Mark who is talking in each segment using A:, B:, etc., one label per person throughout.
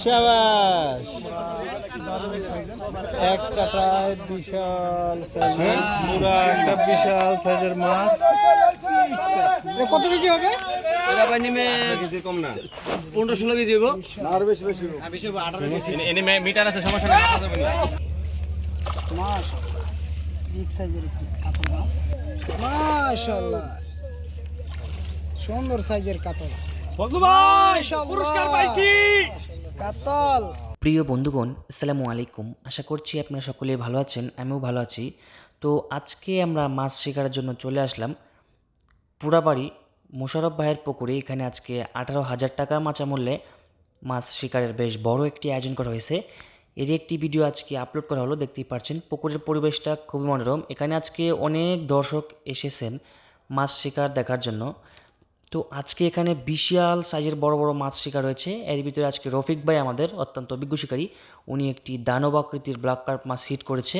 A: শাবাশ এক কাটায় বিশাল
B: পুরা একটা বিশাল সাইজের মাছ।
A: কত কেজি হবে?
C: পনেরো ষোলো কেজি
B: আর বেশি বেশি
C: মিটার আছে সমস্যা
A: বিগ সাইজের মাছ। মাশাআল্লাহ। সুন্দর সাইজের কাতল।
C: বন্ধু ভাই পুরস্কার পাইছি।
A: কাতল।
D: প্রিয় বন্ধুগণ আসসালামু আলাইকুম। আশা করছি আপনারা সকলে ভালো আছেন আমিও ভালো আছি। তো আজকে আমরা মাছ শিকারের জন্য চলে আসলাম। পুরাবাড়ি মোশারফ ভাইয়ের পুকুরে এখানে আজকে আঠারো হাজার টাকা মাচা মূল্যে মাছ শিকারের বেশ বড় একটি আয়োজন করা হয়েছে। এরই একটি ভিডিও আজকে আপলোড করা হলো, দেখতেই পাচ্ছেন পুকুরের পরিবেশটা খুবই মনোরম। এখানে আজকে অনেক দর্শক এসেছেন মাছ শিকার দেখার জন্য। তো আজকে এখানে বিশাল সাইজের বড় বড় মাছ শিকার রয়েছে। এর ভিতরে আজকে রফিক ভাই আমাদের অত্যন্ত অভিজ্ঞ শিকারী। উনি একটি দানব আকৃতির ব্ল্যাক কার্প মাছ হিট করেছে।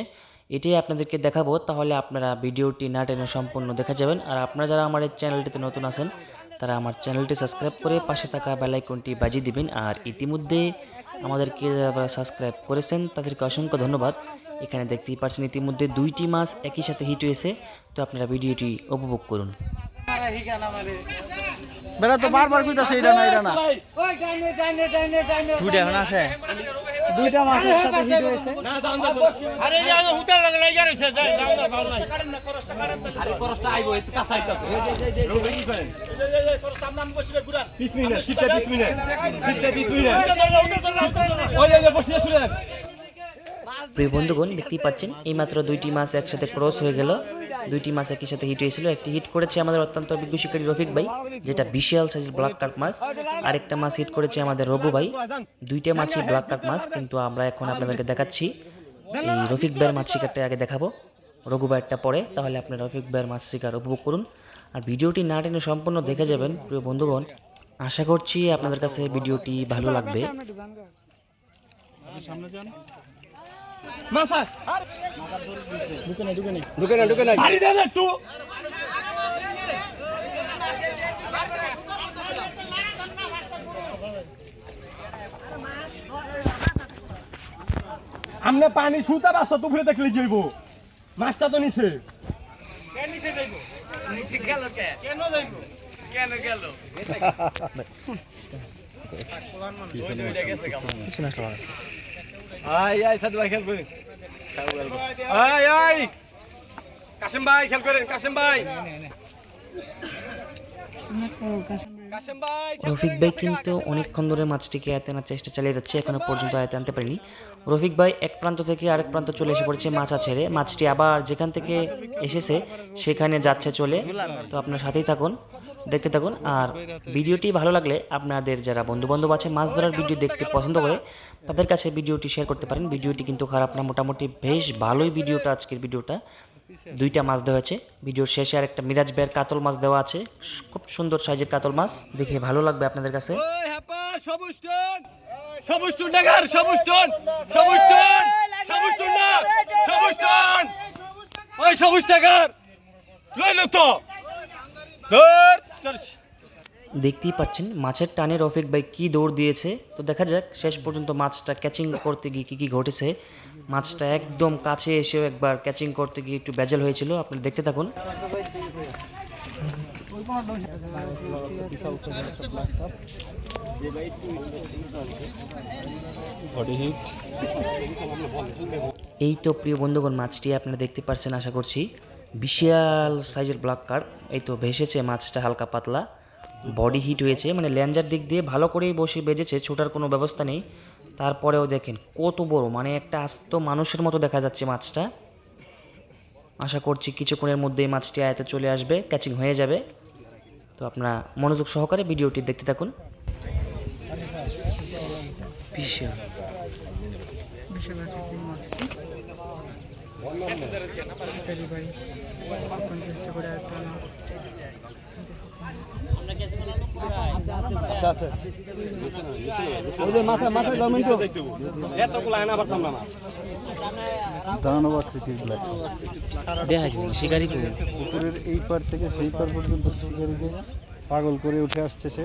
D: এটাই আপনাদেরকে দেখাবো, তাহলে আপনারা ভিডিওটি না টেনে সম্পূর্ণ দেখা যাবেন। আর আপনারা যারা আমার এই চ্যানেলটিতে নতুন আছেন, তারা আমার চ্যানেলটি সাবস্ক্রাইব করে পাশে থাকা বেলাইকনটি বাজিয়ে দিবেন। আর ইতিমধ্যে আমাদেরকে যারা সাবস্ক্রাইব করেছেন তাদেরকে অসংখ্য ধন্যবাদ। এখানে দেখতেই পাচ্ছেন ইতিমধ্যে দুইটি মাছ একই সাথে হিট হয়েছে। তো আপনারা ভিডিওটি উপভোগ করুন।
A: বেড়া তো বারবার কইতাছে এটা না এটা না।
C: দুইটা এখন আছে।
A: দুইটা মাছের সাথে হিট হয়েছে।
C: আরে লাগে জানিস যাই যাও না ভালো নাই। আরে করসটা আইবো এত কাছে আইতো রোবে কি করেন বিশ মিনিট শীতটা বিশ মিনিট শীতটা বিশ মিনিট। ওই যে বসে শুনেন।
D: প্রিয় বন্ধুগণ দেখতেই পাচ্ছেন এইমাত্র দুইটি মাছ একসাথে ক্রস হয়ে গেল। দুইটি মাছ একই সাথে হিট হয়েছিল। একটি হিট করেছে আমাদের অত্যন্ত অভিজ্ঞ শিকারী রফিক ভাই, যেটা বিশাল সাইজের ব্ল্যাক কার্প মাছ। আরেকটা মাছ হিট করেছে আমাদের রবু ভাই। দুইটা মাছই ব্ল্যাক কার্প মাছ, কিন্তু আমরা এখন আপনাদেরকে দেখাচ্ছি। এই রফিক ভাইয়ের মাছ শিকারটা আগে দেখাবো। রঘু ভাইয়েরটা পরে, তাহলে আপনারা রফিক ভাইয়ের মাছ শিকার উপভোগ করুন। আর ভিডিওটি না টেনে সম্পূর্ণ দেখে যাবেন, প্রিয় বন্ধুগণ। আশা করছি আপনাদের কাছে ভিডিওটি ভালো লাগবে।
B: সামনে যান।
C: মাথা
B: ঢুকে না ঢুকে না
C: ঢুকে না ঢুকে না আরে দাদা একটু। আমনে পানি সুতা বাস তো উপরে দেখলে কি হইব? মাছটা তো নিচে। সাদু ভাই খেল করেন ভাই খেল করেন কাসিম ভাই।
D: রফিক ভাই কিন্তু অনেকক্ষণ ধরে মাছটিকে আয়তে আনার চেষ্টা চালিয়ে যাচ্ছে এখনও পর্যন্ত আয়তে আনতে পারেনি। রফিক ভাই এক প্রান্ত থেকে আরেক প্রান্ত চলে এসে পড়েছে মাছা ছেড়ে মাছটি আবার যেখান থেকে এসেছে সেখানে যাচ্ছে চলে। তো আপনার সাথেই থাকুন। দেখতে থাকুন। আর ভিডিওটি ভালো লাগলে আপনাদের যারা বন্ধু বান্ধব আছে মাছ ধরার ভিডিও দেখতে পছন্দ করে, তাদের কাছে ভিডিওটি শেয়ার করতে পারেন। ভিডিওটি কিন্তু খারাপ না, মোটামুটি বেশ ভালোই ভিডিওটা, আজকের ভিডিওটা। দুইটা মাছ দেওয়া আছে। ভিডিওর শেষে আর একটা মিরাজ বের কাতল মাছ দেওয়া আছে। খুব সুন্দর সাইজের কাতল মাছ, দেখে ভালো লাগবে আপনাদের কাছে।
C: সবুজ ধর ধর!
D: দেখতেই পাচ্ছেন মাছের টানে রফিক ভাই কি দৌড় দিয়েছে। তো দেখা যাক শেষ পর্যন্ত মাছটা ক্যাচিং করতে গিয়ে কী কী ঘটেছে। মাছটা একদম কাছে এসেও একবার ক্যাচিং করতে গিয়ে একটু বেজাল হয়েছিল। আপনারা দেখতে থাকুন। এই তো প্রিয় বন্ধুগণ মাছটি আপনারা দেখতে পাচ্ছেন আশা করছি। বিশাল সাইজের ব্ল্যাক কার্প এই তো ভেসেছে মাছটা হালকা পাতলা। বডি হিট হয়েছে মানে ল্যাঞ্জার দিক দিয়ে ভালো করেই বসে বেজেছে, ছোটার কোনো ব্যবস্থা নেই। তারপরেও দেখেন কত বড় মানে একটা আস্ত মানুষের মতো দেখা যাচ্ছে মাছটা। আশা করছি কিছুক্ষণের মধ্যেই মাছটি আয়তে চলে আসবে ক্যাচিং হয়ে যাবে। তো আপনারা মনোযোগ সহকারে ভিডিওটি দেখতে থাকুন।
A: বিশাল। বিশাল ভাই চেষ্টা করে
D: যায় শিকারি
B: পুকুরের এই পার থেকে সেই পার পর্যন্ত শিকারিকে পাগল করে উঠে আসছে সে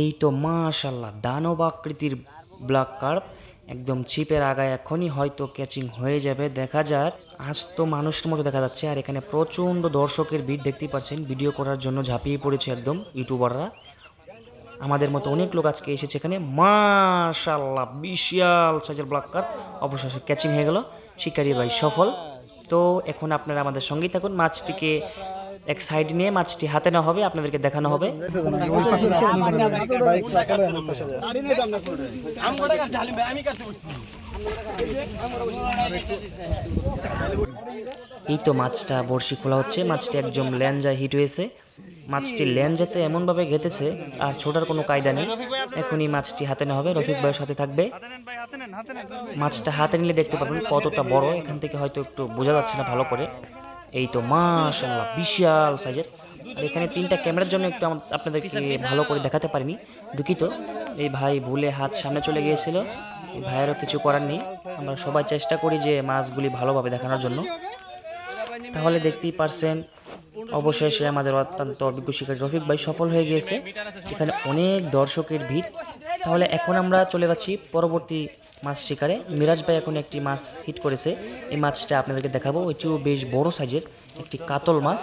D: এই তো মাশাল্লাহ দানব আকৃতির ব্ল্যাক কার্প একদম ছিপের আগায় এখনই হয়তো ক্যাচিং হয়ে যাবে। দেখা যাক, আজ তো মানুষের মতো দেখা যাচ্ছে। আর এখানে প্রচণ্ড দর্শকের ভিড় দেখতেই পাচ্ছেন ভিডিও করার জন্য ঝাঁপিয়ে পড়েছে একদম ইউটিউবাররা আমাদের মতো অনেক লোক আজকে এসেছে এখানে। মাশাল্লাহ বিশাল সাইজের ব্ল্যাক কার্প অবশেষে ক্যাচিং হয়ে গেল। শিকারি ভাই সফল। তো এখন আপনারা আমাদের সঙ্গেই থাকুন। মাছটিকে এক সাইড নিয়ে মাছটি হাতে নেওয়া হবে, আপনাদেরকে দেখানো হবে। এই তো মাছটা বড়শি খোলা হচ্ছে। মাছটি একদম ল্যাঞ্জায় হিট হয়েছে। মাছটি ল্যাঞ্জাতে এমনভাবে ঘেতেছে আর ছোটার কোনো কায়দা নেই। এখনই মাছটি হাতে নেওয়া হবে। রফিক ভাইয়ের সাথে থাকবে। মাছটা হাতে নিলে দেখতে পাবেন কতটা বড়। এখান থেকে হয়তো একটু বোঝা যাচ্ছে না ভালো করে। এই তো মাশাল্লাহ বিশাল সাইজের। আর এখানে তিনটা ক্যামেরার জন্য একটু আপনাদেরকে ভালো করে দেখাতে পারিনি। দুঃখিত। এই ভাই ভুলে হাত সামনে চলে গিয়েছিল। ভাইয়েরও কিছু করার নেই। আমরা সবাই চেষ্টা করি যে মাছগুলি ভালোভাবে দেখানোর জন্য। তাহলে দেখতেই পারছেন অবশেষে আমাদের অত্যন্ত অভিজ্ঞ শিকারী রফিক ভাই সফল হয়ে গিয়েছে। এখানে অনেক দর্শকের ভিড়। তাহলে এখন আমরা চলে যাচ্ছি পরবর্তী মাছ শিকারে। মিরাজ ভাই এখন একটি মাছ হিট করেছে। এই মাছটা আপনাদেরকে দেখাবো। ওইটিও বেশ বড় সাইজের একটি কাতল মাছ।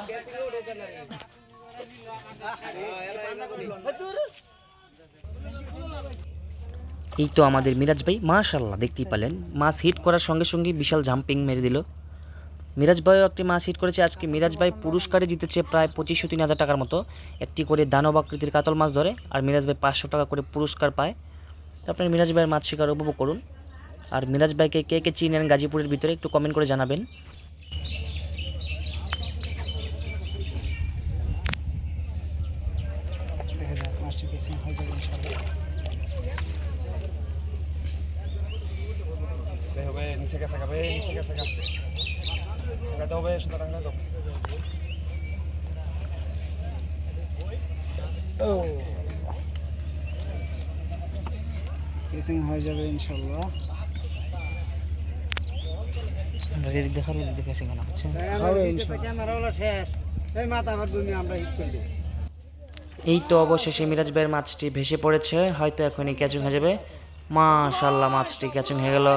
D: এই তো আমাদের মিরাজ ভাই। মাশাল্লাহ দেখতেই পালেন। মাছ হিট করার সঙ্গে সঙ্গে বিশাল জাম্পিং মেরে দিল। মিরাজ ভাইও একটি মাছ হিট করেছে। আজকে মিরাজ ভাই পুরস্কারে জিতেছে প্রায় পঁচিশশো তিন হাজার টাকার মতো। একটি করে দানব আকৃতির কাতল মাছ ধরে আর মিরাজ ভাই পাঁচশো টাকা করে পুরস্কার পায়। তো আপনার মিরাজ ভাইয়ের মাছ শিকার উপভোগ করুন। আর মিরাজ ভাইকে কে কে চিনেন গাজীপুরের ভিতরে একটু কমেন্ট করে জানাবেন।
E: নিচে নিচে হবে সুতরাং
A: কেসিং হয়ে যাবে ইনশাল্লাহ
D: দেখার দেখেছি কেন হচ্ছে।
A: হবে ইনশাল্লাহ
D: এই তো অবশেষে মিরাজ ভাইয়ের মাছটি ভেসে পড়েছে হয়তো এখনই ক্যাচিং হয়ে যাবে। মাশাল্লাহ মাছটি ক্যাচিং হয়ে গেল।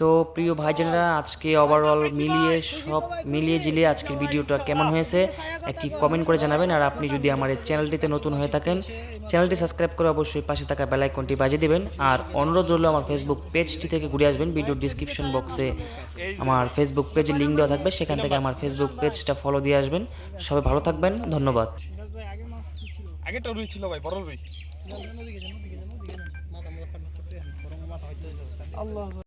D: তো প্রিয় ভাইজানেরা আজকে ওভারঅল মিলিয়ে সব মিলিয়ে জিলিয়ে আজকের ভিডিওটা কেমন হয়েছে একটি কমেন্ট করে জানাবেন। আর আপনি যদি আমার এই চ্যানেলটিতে নতুন হয়ে থাকেন চ্যানেলটি সাবস্ক্রাইব করে অবশ্যই পাশে থাকা বেল আইকনটি বাজিয়ে দিবেন। আর অনুরোধ রইল আমার ফেসবুক পেজটি থেকে ঘুরে আসবেন। ভিডিও ডিসক্রিপশন বক্সে আমার ফেসবুক পেজের লিঙ্ক দেওয়া থাকবে। সেখান থেকে আমার ফেসবুক পেজটা ফলো দিয়ে আসবেন। সবাই ভালো থাকবেন। ধন্যবাদ।
E: আগেটা রুই ছিল ভাই বড় রুই।
A: আল্লাহ